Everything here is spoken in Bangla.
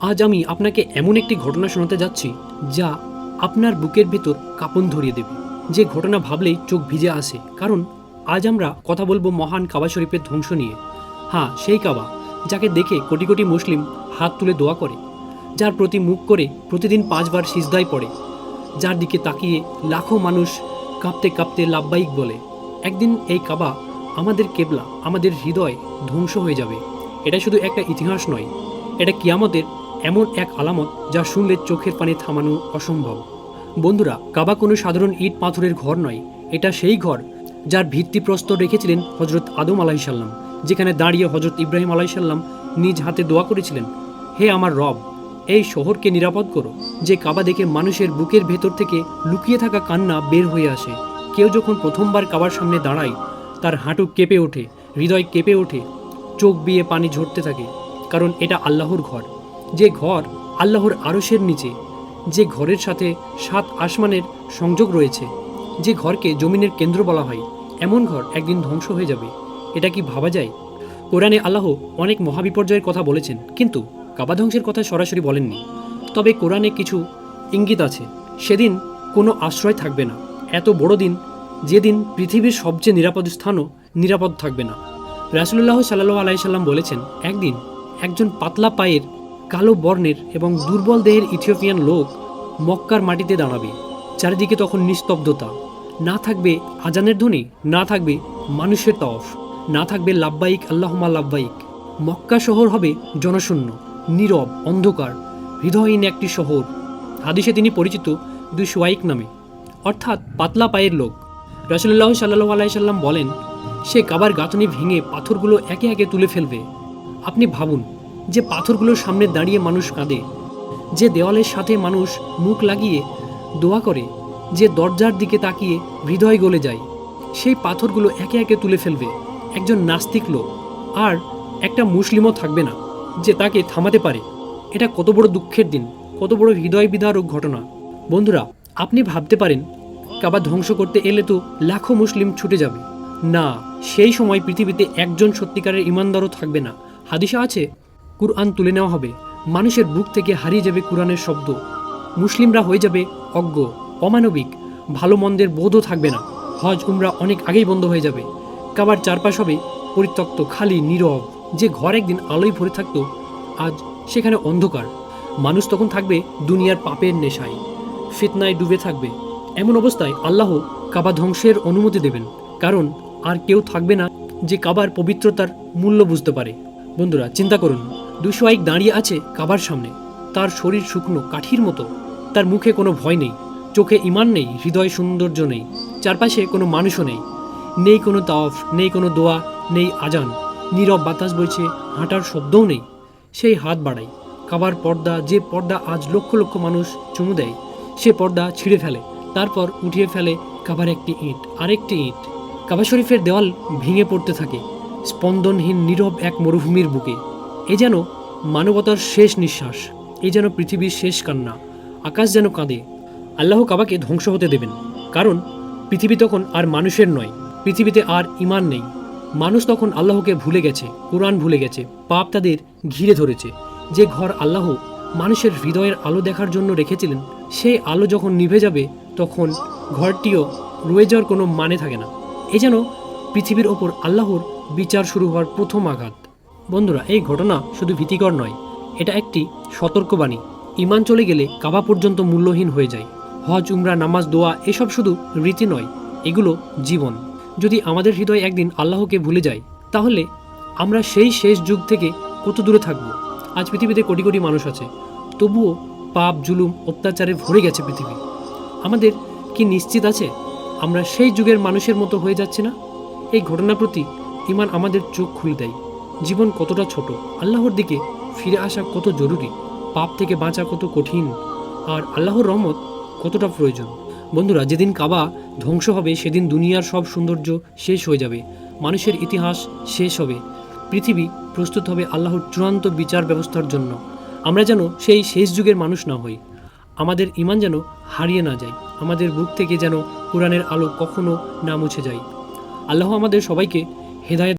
আজ আমি আপনাকে এমন একটি ঘটনা শোনাতে যাচ্ছি, যা আপনার বুকের ভেতর কাঁপন ধরিয়ে দেবে। যে ঘটনা ভাবলেই চোখ ভিজে আসে, কারণ আজ আমরা কথা বলব মহান কাবা শরীফের ধ্বংস নিয়ে। হ্যাঁ সেই কাবা, যাকে দেখে কোটি কোটি মুসলিম হাত তুলে দোয়া করে, যার প্রতি মুখ করে প্রতিদিন পাঁচবার সিজদায় পড়ে, যার দিকে তাকিয়ে লাখো মানুষ কাঁপতে কাঁপতে লাভবাহিক বলে, একদিন এই কাবা আমাদের কেবলা, আমাদের হৃদয় ধ্বংস হয়ে যাবে। এটা শুধু একটা ইতিহাস নয়, এটা কিয়ামতের এমন এক আলামত যা শুনলে চোখের পানি থামানো অসম্ভব। বন্ধুরা, কাবা কোনো সাধারণ ইট পাথরের ঘর নয়। এটা সেই ঘর যার ভিত্তিপ্রস্তর রেখেছিলেন হজরত আদম আলাইসাল্লাম যেখানে দাঁড়িয়ে হজরত ইব্রাহিম আলাইসাল্লাম নিজ হাতে দোয়া করেছিলেন, হে আমার রব, এই শহরকে নিরাপদ করো, যে কাবা দেখে মানুষের বুকের ভেতর থেকে লুকিয়ে থাকা কান্না বের হয়ে আসে। কেউ যখন প্রথমবার কাবার সামনে দাঁড়ায়, তার হাঁটু কেঁপে ওঠে, হৃদয় কেঁপে ওঠে, চোখ বিয়ে পানি ঝরতে থাকে, কারণ এটা আল্লাহর ঘর। যে ঘর আল্লাহর আরশের নিচে, যে ঘরের সাথে সাত আসমানের সংযোগ রয়েছে, যে ঘরকে জমিনের কেন্দ্র বলা হয়, এমন ঘর একদিন ধ্বংস হয়ে যাবে। এটা কি ভাবা যায়? কোরআনে আল্লাহ অনেক মহাবিপর্যয়ের কথা বলেছেন, কিন্তু কাবা ধ্বংসের কথা সরাসরি বলেননি। তবে কোরআনে কিছু ইঙ্গিত আছে, সেদিন কোনো আশ্রয় থাকবে না, এত বড় দিন, যেদিন পৃথিবীর সবচেয়ে নিরাপদ স্থানও নিরাপদ থাকবে না। রাসুল্লাহ সাল্লাহ আলাইসাল্লাম বলেছেন, একদিন একজন পাতলা পায়ের কালো বর্ণের এবং দুর্বল দেহের ইথিওপিয়ান লোক মক্কার মাটিতে দাঁড়াবে। চারিদিকে তখন নিস্তব্ধতা। না থাকবে আজানের ধ্বনি, না থাকবে মানুষের তফ না থাকবে লাভবাহিক আল্লাহমা লাভবাহিক মক্কা শহর হবে জনশূন্য, নীরব, অন্ধকার, হৃদয়হীন একটি শহর। হাদিসে তিনি পরিচিত দুই সোয়াইক নামে। অর্থাৎ পাতলা পায়ের লোক। রসুল্লাহ সাল্লাহ আলাইসাল্লাম বলেন, সে কাবার গাঁথনি ভেঙে পাথরগুলো একে একে তুলে ফেলবে। আপনি ভাবুন যে পাথরগুলোর সামনে দাঁড়িয়ে মানুষ কাঁদে, যে দেওয়ালের সাথে মানুষ মুখ লাগিয়ে দোয়া করে, যে দরজার দিকে তাকিয়ে হৃদয় গলে যায়, সেই পাথরগুলো একে একে তুলে ফেলবে, একজন নাস্তিক লোক। আর একটা মুসলিমও থাকবে না, যে তাকে থামাতে পারে। এটা কত বড় দুঃখের দিন, কত বড় হৃদয় বিদারক ঘটনা। বন্ধুরা, আপনি ভাবতে পারেন, কাবা ধ্বংস করতে এলে তো লাখো মুসলিম ছুটে যাবে। না, সেই সময় পৃথিবীতে একজন সত্যিকারের ইমানদারও থাকবে না। হাদিসা আছে কুরআন তুলে নেওয়া হবে। মানুষের বুক থেকে হারিয়ে যাবে কোরআনের শব্দ। মুসলিমরা হয়ে যাবে অজ্ঞ, অমানবিক। ভালো মন্দের বোধও থাকবে না। হজ, উমরা অনেক আগেই বন্ধ হয়ে যাবে। কাবার চারপাশ হবে পরিত্যক্ত, খালি, নীরব। যে ঘর একদিন আলোয় ভরে থাকতো, আজ সেখানে অন্ধকার। মানুষ তখন থাকবে দুনিয়ার পাপের নেশায়। ফিতনায় ডুবে থাকবে। এমন অবস্থায় আল্লাহ কাবা ধ্বংসের অনুমতি দেবেন। কারণ আর কেউ থাকবে না যে কাবার পবিত্রতার মূল্য বুঝতে পারে। বন্ধুরা, চিন্তা করুন। দুশো আইক দাঁড়িয়ে আছে কাবার সামনে। তার শরীর শুকনো, কাঠির মতো। তার মুখে কোনো ভয় নেই। চোখে ইমান নেই, হৃদয় সৌন্দর্য নেই। চারপাশে কোনো মানুষও নেই। নেই কোনো তাওফ নেই কোনো দোয়া, নেই আজান। নীরব বাতাস বইছে, হাঁটার শব্দও নেই। সেই হাত বাড়াই কাবার পর্দা, যে পর্দা আজ লক্ষ লক্ষ মানুষ চুমু দেয়, সে পর্দা ছিঁড়ে ফেলে। তারপর উঠিয়ে ফেলে কাবার একটি ইঁট, আরেকটি ইঁট। কাবা শরীফের দেওয়াল ভেঙে পড়তে থাকে। স্পন্দনহীন নীরব এক মরুভূমির বুকে। এ যেন মানবতার শেষ নিঃশ্বাস, এ যেন পৃথিবীর শেষ কান্না, আকাশ যেন কাঁদে, আল্লাহ কাবাকে ধ্বংস হতে দেবেন। কারণ, পৃথিবী তখন আর মানুষের নয়, পৃথিবীতে আর ইমান নেই। মানুষ তখন আল্লাহকে ভুলে গেছে, কোরআন ভুলে গেছে, পাপ তাদের ঘিরে ধরেছে। যে ঘর আল্লাহ মানুষের হৃদয়ের আলো দেখার জন্য রেখেছিলেন সেই আলো যখন নিভে যাবে, তখন ঘরটিও রয়ে যাওয়ার কোনো মানে থাকে না। এ যেন পৃথিবীর ওপর আল্লাহর বিচার শুরু হওয়ার প্রথম আঘাত। বন্ধুরা, এই ঘটনা শুধু ভীতিকর নয়, এটা একটি সতর্কবাণী। ইমান চলে গেলে কাবা পর্যন্ত মূল্যহীন হয়ে যায়। হজ, উমরা, নামাজ, দোয়া, এসব শুধু রীতি নয়, এগুলো জীবন। যদি আমাদের হৃদয় একদিন আল্লাহকে ভুলে যায়, তাহলে আমরা সেই শেষ যুগ থেকে কত দূরে থাকব? আজ পৃথিবীতে কোটি কোটি মানুষ আছে, তবুও পাপ, জুলুম, অত্যাচারে ভরে গেছে পৃথিবী। আমাদের কি নিশ্চিত আছে, আমরা সেই যুগের মানুষের মতো হয়ে যাচ্ছে না? এই ঘটনার প্রতি ইমান আমাদের চোখ খুলে দেয়। জীবন কতটা ছোট, আল্লাহর দিকে ফিরে আসা কত জরুরি, পাপ থেকে বাঁচা কত কঠিন, আর আল্লাহর রহমত কতটা প্রয়োজন। বন্ধুরা, যেদিন কাবা ধ্বংস হবে, সেদিন দুনিয়ার সব সৌন্দর্য শেষ হয়ে যাবে, মানুষের ইতিহাস শেষ হবে, পৃথিবী প্রস্তুত হবে আল্লাহর চূড়ান্ত বিচার ব্যবস্থার জন্য। আমরা যেন সেই শেষ যুগের মানুষ না হই, আমাদের ইমান যেন হারিয়ে না যায়, আমাদের বুক থেকে যেন কোরআনের আলো কখনো না মুছে যায়। আল্লাহ আমাদের সবাইকে হেদায়েত